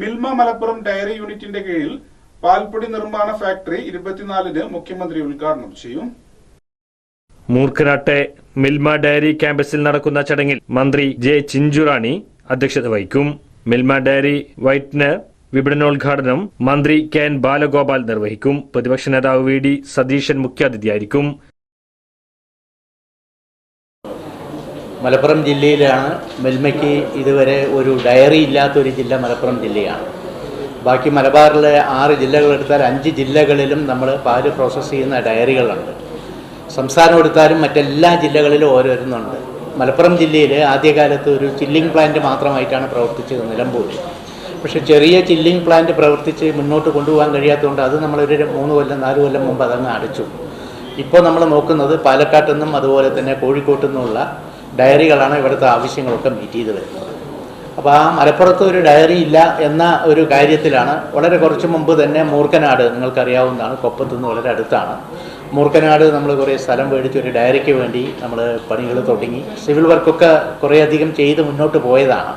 Milma Malappuram diary യൂണിറ്റിന്റെ കീഴിൽ പാൽപ്പൊടി നിർമ്മാണ ഫാക്ടറി ഇരുപത്തിനാലിന് മുഖ്യമന്ത്രി ഉദ്ഘാടനം ചെയ്യും. മൂർഖനാട്ടെ മിൽമ ഡയറി ക്യാമ്പസിൽ നടക്കുന്ന ചടങ്ങിൽ മന്ത്രി ജെ ചിഞ്ചുറാണി അധ്യക്ഷത വഹിക്കും. മിൽമ ഡയറി വൈറ്റ്നർ വിപണനോദ്ഘാടനം മന്ത്രി കെ എൻ ബാലഗോപാൽ നിർവഹിക്കും. പ്രതിപക്ഷ നേതാവ് വി ഡി സതീശൻ മുഖ്യാതിഥിയായിരിക്കും. മലപ്പുറം ജില്ലയിലാണ് മെൽമയ്ക്ക് ഇതുവരെ ഒരു ഡയറി ഇല്ലാത്തൊരു ജില്ല മലപ്പുറം ജില്ലയാണ്. ബാക്കി മലബാറിലെ ആറ് ജില്ലകളെടുത്താൽ അഞ്ച് ജില്ലകളിലും നമ്മൾ പാൽ പ്രോസസ്സ് ചെയ്യുന്ന ഡയറികളുണ്ട്. സംസ്ഥാനം എടുത്താലും മറ്റെല്ലാ ജില്ലകളിലും ഓരോരുന്നുണ്ട്. മലപ്പുറം ജില്ലയിൽ ആദ്യകാലത്ത് ഒരു ചില്ലിംഗ് പ്ലാന്റ് മാത്രമായിട്ടാണ് പ്രവർത്തിച്ചത് നിലമ്പൂർ പക്ഷേ ചെറിയ ചില്ലിംഗ് പ്ലാന്റ് പ്രവർത്തിച്ച് മുന്നോട്ട് കൊണ്ടുപോകാൻ കഴിയാത്തതുകൊണ്ട് അത് നമ്മളൊരു മൂന്ന് കൊല്ലം നാല് കൊല്ലം മുമ്പ് അതങ്ങ് അടച്ചു. ഇപ്പോൾ നമ്മൾ നോക്കുന്നത് പാലക്കാട്ടു നിന്നും അതുപോലെ തന്നെ കോഴിക്കോട്ടു ഡയറികളാണ് ഇവിടുത്തെ ആവശ്യങ്ങളൊക്കെ മീറ്റ് ചെയ്ത് വരുന്നത്. അപ്പോൾ ആ മലപ്പുറത്ത് ഒരു ഡയറി ഇല്ല എന്ന ഒരു കാര്യത്തിലാണ് വളരെ കുറച്ച് മുമ്പ് തന്നെ മൂർക്കനാട് നിങ്ങൾക്കറിയാവുന്നതാണ് കൊപ്പത്തു നിന്ന് വളരെ അടുത്താണ്. മൂർക്കനാട് നമ്മൾ കുറേ സ്ഥലം മേടിച്ച് ഒരു ഡയറിക്ക് വേണ്ടി നമ്മൾ പണികൾ തുടങ്ങി. സിവിൽ വർക്കൊക്കെ കുറേയധികം ചെയ്ത് മുന്നോട്ട് പോയതാണ്.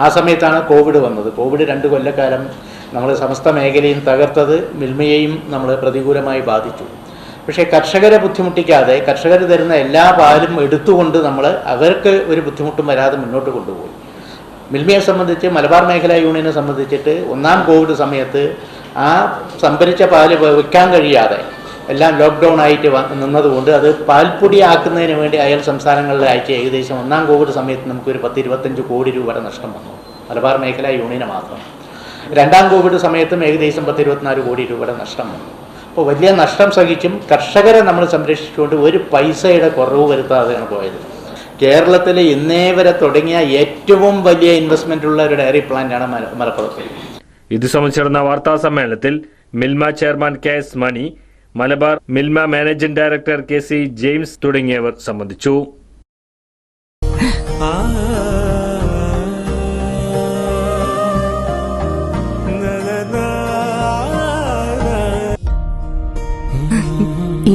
ആ സമയത്താണ് കോവിഡ് വന്നത്. കോവിഡ് രണ്ട് കൊല്ലക്കാലം നമ്മൾ സമസ്ത മേഖലയും തകർത്തത് മിൽമയെയും നമ്മൾ പ്രതികൂലമായി ബാധിച്ചു. പക്ഷേ കർഷകരെ ബുദ്ധിമുട്ടിക്കാതെ കർഷകർ തരുന്ന എല്ലാ പാലും എടുത്തുകൊണ്ട് നമ്മൾ അവർക്ക് ഒരു ബുദ്ധിമുട്ടും വരാതെ മുന്നോട്ട് കൊണ്ടുപോയി. മിൽമയെ സംബന്ധിച്ച് മലബാർ മേഖലാ യൂണിയനെ സംബന്ധിച്ചിട്ട് ഒന്നാം കോവിഡ് സമയത്ത് ആ സംഭരിച്ച പാൽ വിൽക്കാൻ കഴിയാതെ എല്ലാം ലോക്ക്ഡൗൺ ആയിട്ട് നിന്നതുകൊണ്ട് അത് പാൽപ്പൊടി ആക്കുന്നതിന് വേണ്ടി അയൽ സംസ്ഥാനങ്ങളിൽ അയച്ച ഏകദേശം ഒന്നാം കോവിഡ് സമയത്ത് നമുക്കൊരു പത്ത് ഇരുപത്തഞ്ച് കോടി രൂപയുടെ നഷ്ടം വന്നു. മലബാർ മേഖലാ യൂണിയന് മാത്രം. രണ്ടാം കോവിഡ് സമയത്തും ഏകദേശം പത്ത് ഇരുപത്തിനാല് കോടി രൂപയുടെ നഷ്ടം വന്നു. അപ്പോൾ വലിയ നഷ്ടം സഹിച്ചും കർഷകരെ നമ്മൾ സംരക്ഷിച്ചുകൊണ്ട് ഒരു പൈസയുടെ കുറവ് വരുത്താതെയാണ് പോയത്. കേരളത്തിൽ ഇന്നേ വരെ തുടങ്ങിയ ഏറ്റവും വലിയ ഇൻവെസ്റ്റ്മെന്റ് ഉള്ള ഒരു ഡയറി പ്ലാന്റാണ് മല- മലപ്പുറത്ത് ഇത് സംബന്ധിച്ച് നടന്ന വാർത്താ സമ്മേളനത്തിൽ Milma chairman K S Mani Malabar Milma managing director K C James തുടങ്ങിയവർ സംബന്ധിച്ചു.